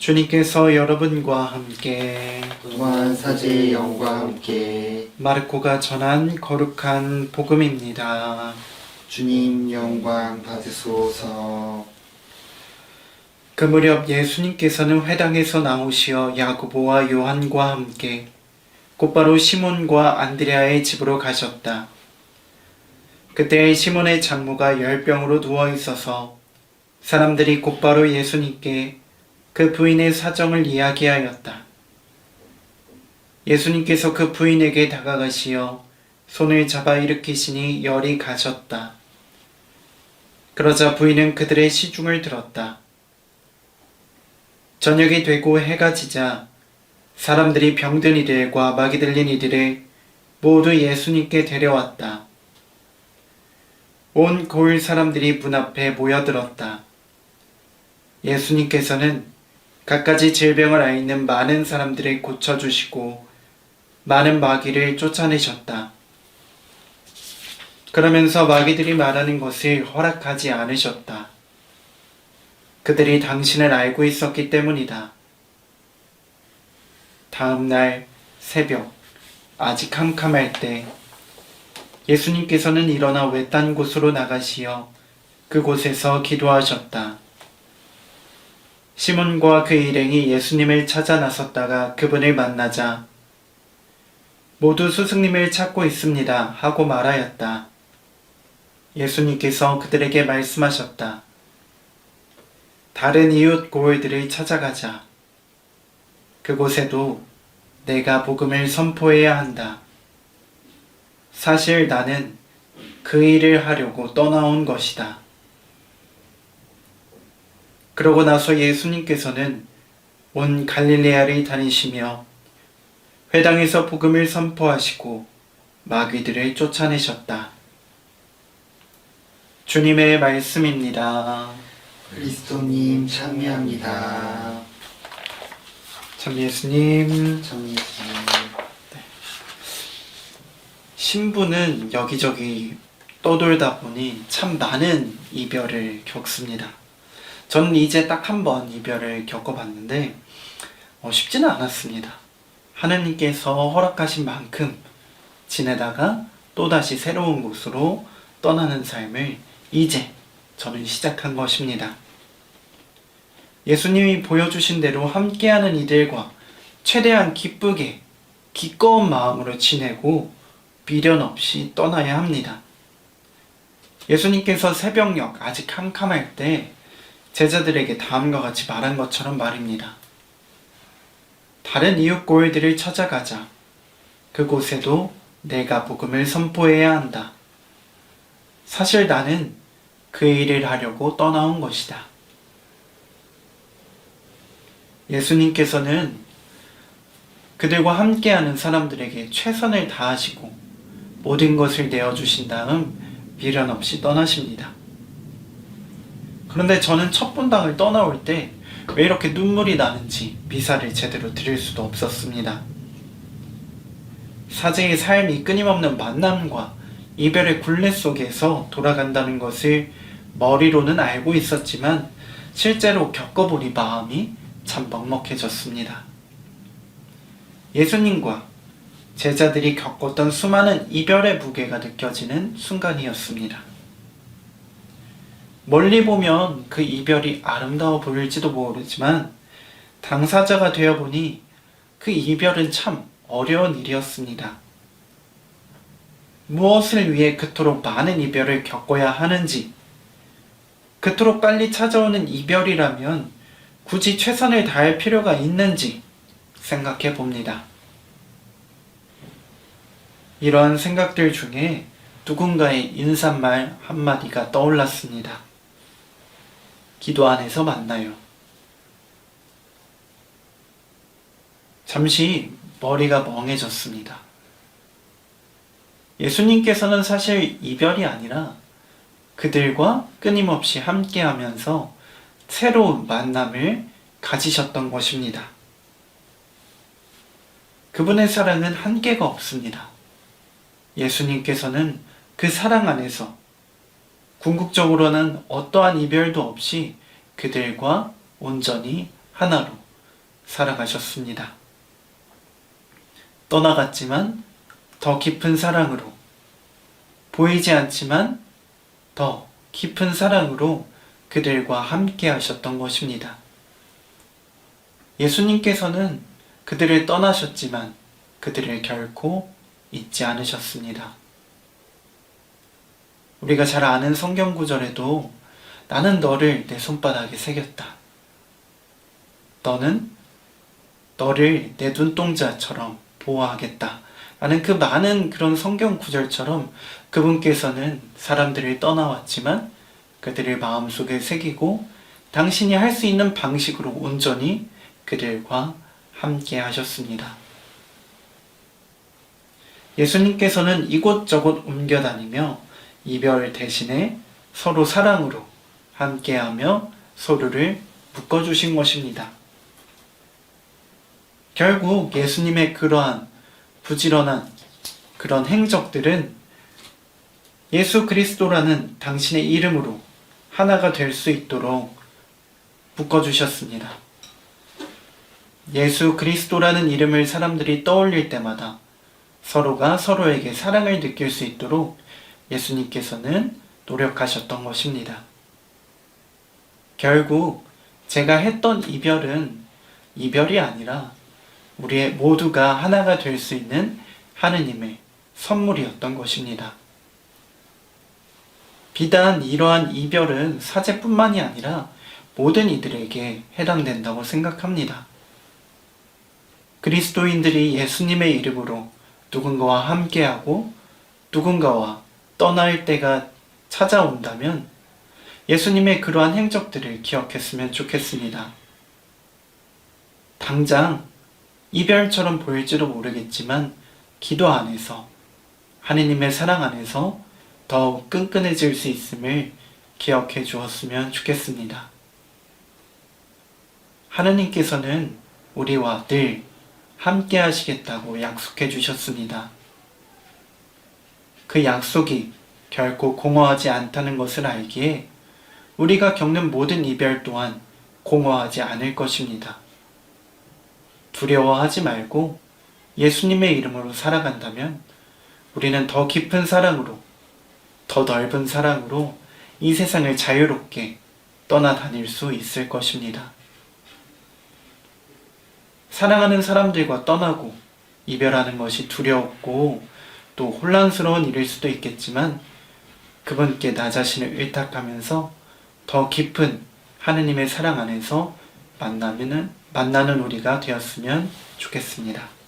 주님께서 여러분과 함께 무한 사제의 영과 함께 마르코가 전한 거룩한 복음입니다. 주님 영광 받으소서 그 무렵 예수님께서는 회당에서 나오시어 야고보와 요한과 함께 곧바로 시몬과 안드레아의 집으로 가셨다. 그때 시몬의 장모가 열병으로 누워 있어서 사람들이 곧바로 예수님께 그 부인의 사정을 이야기하였다. 예수님께서 그 부인에게 다가가시어 손을 잡아 일으키시니 열이 가셨다. 그러자 부인은 그들의 시중을 들었다. 저녁이 되고 해가 지자 사람들이 병든 이들과 마귀 들린 이들을 모두 예수님께 데려왔다. 온 고을 사람들이 문 앞에 모여들었다. 예수님께서는 갖가지 질병을 앓는 많은 사람들을 고쳐주시고 많은 마귀를 쫓아내셨다. 그러면서 마귀들이 말하는 것을 허락하지 않으셨다. 그들이 당신을 알고 있었기 때문이다. 다음 날 새벽, 아직 캄캄할 때 예수님께서는 일어나 외딴 곳으로 나가시어 그곳에서 기도하셨다. 시몬과 그 일행이 예수님을 찾아 나섰다가 그분을 만나자 모두 스승님을 찾고 있습니다 하고 말하였다. 예수님께서 그들에게 말씀하셨다. 다른 이웃 고을들을 찾아가자. 그곳에도 내가 복음을 선포해야 한다. 사실 나는 그 일을 하려고 떠나온 것이다. 그러고 나서 예수님께서는 온 갈릴레아를 다니시며 회당에서 복음을 선포하시고 마귀들을 쫓아내셨다. 주님의 말씀입니다. 그리스도님 참여합니다 참 예수님 참 예수님 신부는 여기저기 떠돌다 보니 참 많은 이별을 겪습니다. 저는 이제 딱 한 번 이별을 겪어봤는데 어, 쉽지는 않았습니다. 하느님께서 허락하신 만큼 지내다가 또다시 새로운 곳으로 떠나는 삶을 이제 저는 시작한 것입니다. 예수님이 보여주신 대로 함께하는 이들과 최대한 기쁘게 기꺼운 마음으로 지내고 미련 없이 떠나야 합니다. 예수님께서 새벽녘 아직 캄캄할 때 제자들에게 다음과 같이 말한 것처럼 말입니다. 다른 이웃 고을들을 찾아가자. 그곳에도 내가 복음을 선포해야 한다. 사실 나는 그 일을 하려고 떠나온 것이다. 예수님께서는 그들과 함께하는 사람들에게 최선을 다하시고 모든 것을 내어주신 다음 미련 없이 떠나십니다. 그런데 저는 첫 분당을 떠나올 때 왜 이렇게 눈물이 나는지 미사를 제대로 드릴 수도 없었습니다. 사제의 삶이 끊임없는 만남과 이별의 굴레 속에서 돌아간다는 것을 머리로는 알고 있었지만 실제로 겪어보니 마음이 참 먹먹해졌습니다. 예수님과 제자들이 겪었던 수많은 이별의 무게가 느껴지는 순간이었습니다. 멀리 보면 그 이별이 아름다워 보일지도 모르지만 당사자가 되어 보니 그 이별은 참 어려운 일이었습니다. 무엇을 위해 그토록 많은 이별을 겪어야 하는지, 그토록 빨리 찾아오는 이별이라면 굳이 최선을 다할 필요가 있는지 생각해 봅니다. 이러한 생각들 중에 누군가의 인사말 한마디가 떠올랐습니다. 기도 안에서 만나요. 잠시 머리가 멍해졌습니다. 예수님께서는 사실 이별이 아니라 그들과 끊임없이 함께 하면서 새로운 만남을 가지셨던 것입니다. 그분의 사랑은 한계가 없습니다. 예수님께서는 그 사랑 안에서 궁극적으로는 어떠한 이별도 없이 그들과 온전히 하나로 살아가셨습니다. 떠나갔지만 더 깊은 사랑으로 보이지 않지만 더 깊은 사랑으로 그들과 함께 하셨던 것입니다. 예수님께서는 그들을 떠나셨지만 그들을 결코 잊지 않으셨습니다. 우리가 잘 아는 성경 구절에도 나는 너를 내 손바닥에 새겼다. 너는 너를 내 눈동자처럼 보호하겠다. 라는 그 많은 그런 성경 구절처럼 그분께서는 사람들을 떠나왔지만 그들을 마음속에 새기고 당신이 할 수 있는 방식으로 온전히 그들과 함께 하셨습니다. 예수님께서는 이곳저곳 옮겨 다니며 이별 대신에 서로 사랑으로 함께하며 서로를 묶어주신 것입니다. 결국 예수님의 그러한 부지런한 그런 행적들은 예수 그리스도라는 당신의 이름으로 하나가 될 수 있도록 묶어주셨습니다. 예수 그리스도라는 이름을 사람들이 떠올릴 때마다 서로가 서로에게 사랑을 느낄 수 있도록 예수님께서는 노력하셨던 것입니다. 결국 제가 했던 이별은 이별이 아니라 우리의 모두가 하나가 될 수 있는 하느님의 선물이었던 것입니다. 비단 이러한 이별은 사제뿐만이 아니라 모든 이들에게 해당된다고 생각합니다. 그리스도인들이 예수님의 이름으로 누군가와 함께하고 누군가와 떠날 때가 찾아온다면 예수님의 그러한 행적들을 기억했으면 좋겠습니다. 당장 이별처럼 보일지도 모르겠지만 기도 안에서 하느님의 사랑 안에서 더욱 끈끈해질 수 있음을 기억해 주었으면 좋겠습니다. 하느님께서는 우리와 늘 함께 하시겠다고 약속해 주셨습니다. 그 약속이 결코 공허하지 않다는 것을 알기에 우리가 겪는 모든 이별 또한 공허하지 않을 것입니다. 두려워하지 말고 예수님의 이름으로 살아간다면 우리는 더 깊은 사랑으로, 더 넓은 사랑으로 이 세상을 자유롭게 떠나다닐 수 있을 것입니다. 사랑하는 사람들과 떠나고 이별하는 것이 두렵고 또 혼란스러운 일일 수도 있겠지만 그분께 나 자신을 의탁하면서 더 깊은 하느님의 사랑 안에서 만나면은 만나는 우리가 되었으면 좋겠습니다.